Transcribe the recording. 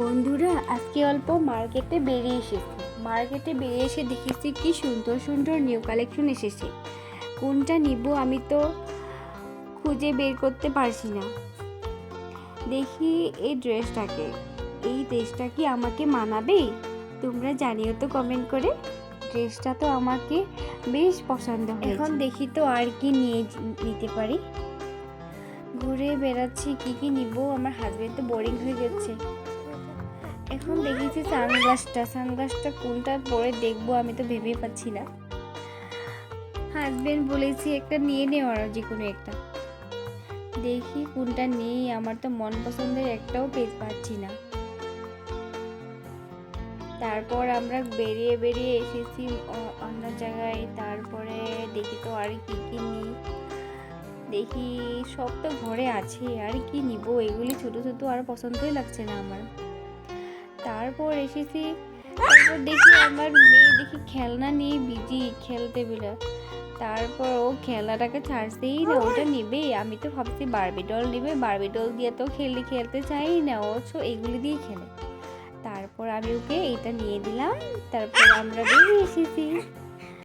বন্ধুরা আজকে অল্প মার্কেটে বেরিয়ে এসেছি। মার্কেটে বেরিয়ে এসে দেখেছি কি সুন্দর সুন্দর নিউ কালেকশন এসেছে। কোনটা নিব আমি তো খুঁজে বের করতে পারছি না। দেখি এই ড্রেসটাকে। এই ড্রেসটা কি আমাকে মানাবে? তোমরা জানিও তো কমেন্ট করে। ড্রেসটা তো আমাকে বেশ পছন্দ এখন দেখি তো আর কি নিয়ে নিতে পারি। ঘুরে বেড়াচ্ছি কি কি নিব? আমার হাজবেন্ড তো বোরিং হয়ে যাচ্ছে। দেখেছি সানগ্লাসটা সানগ্লাসটা কোনটা পরে দেখব আমি তো ভেবেই পাচ্ছি না। হাজবেন্ড বলেছি একটা নিয়ে নেওয়ার যে কোনো একটা। দেখি কোনটা নেই, আমার তো মন পছন্দের একটাও পেজ পাচ্ছি না। তারপর আমরা বেরিয়ে বেরিয়ে এসেছি অন্য জায়গায়। তারপরে দেখি তো আর কি কি নিই। দেখি সব তো ঘরে আছে, আর কি নিব? এগুলি ছোট ছোট আর পছন্দই লাগছে না আমার। তারপর এসেছি। তারপর দেখি আমার মেয়ে দেখি খেলনা নিয়ে বিজি খেলতে বেলা তারপর ও খেলাটাকে ছাড়ছেই না, ওটা নেবে। আমি তো ভাবছি বারবি ডল নেবে। বারবি ডল দিয়ে তো খেলে, খেলতে চাই না। ও তো এগুলি দিয়ে খেলে। তারপর আমি ওকে এটা নিয়ে দিলাম। তারপর আমরা বেরিয়ে এসেছি।